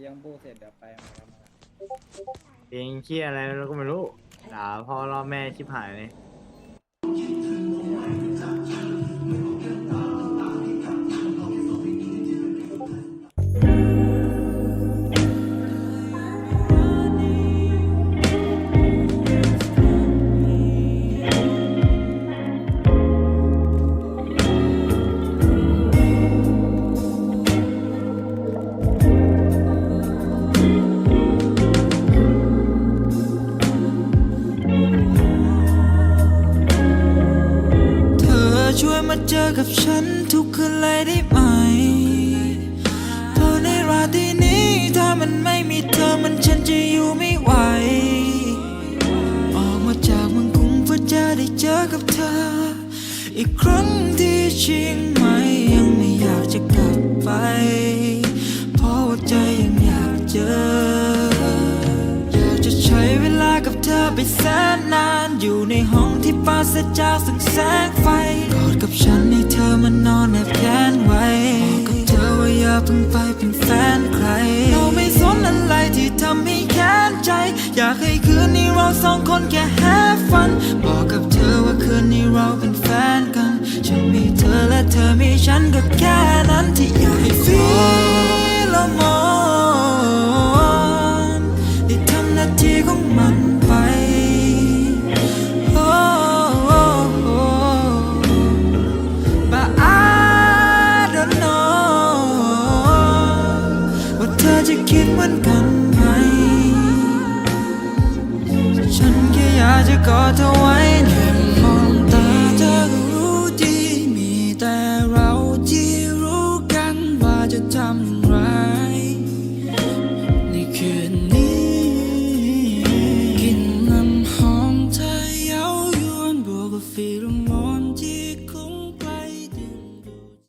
ลี้ยงบูเสร็จเดี๋ยวไปมาแล้วมาเองเคี้ยอะไรเราก็ไม่รู้ด่าพ่อรอแม่ชิบหายเลย มาเจอกับฉันทุกคืนเลยได้ไหมเพราะในราตรีนี้ ถ้ามันไม่มีเธอมันฉันจะอยู่ไม่ไหว ออกมาจากเมืองกรุงเพื่อจะได้เจอกับเธอ อีกครั้งที่เชียงใหม่ยังไม่อยากจะกลับไป เพราะว่าใจยังอยากเจอ อยากจะใช้เวลากับเธอไปแสนนานอยู่ในห้องที่ปราศจากสงแสงไฟ กับฉันให้เธอมานอนแอบแขนไว้บอกกับเธอว่าอย่าเพิ่งไปเป็นแฟนใคร เราไม่สนอะไรที่ทำให้แค้นใจ อยากให้คืนนี้เราสองคนแค่ have fun บอกกับเธอว่าคืนนี้เราเป็นแฟนกัน ฉันมีเธอและเธอมีฉันก็แค่ คิดเหมือนกันไหม ฉันแค่อยากจะกอดเธอไว้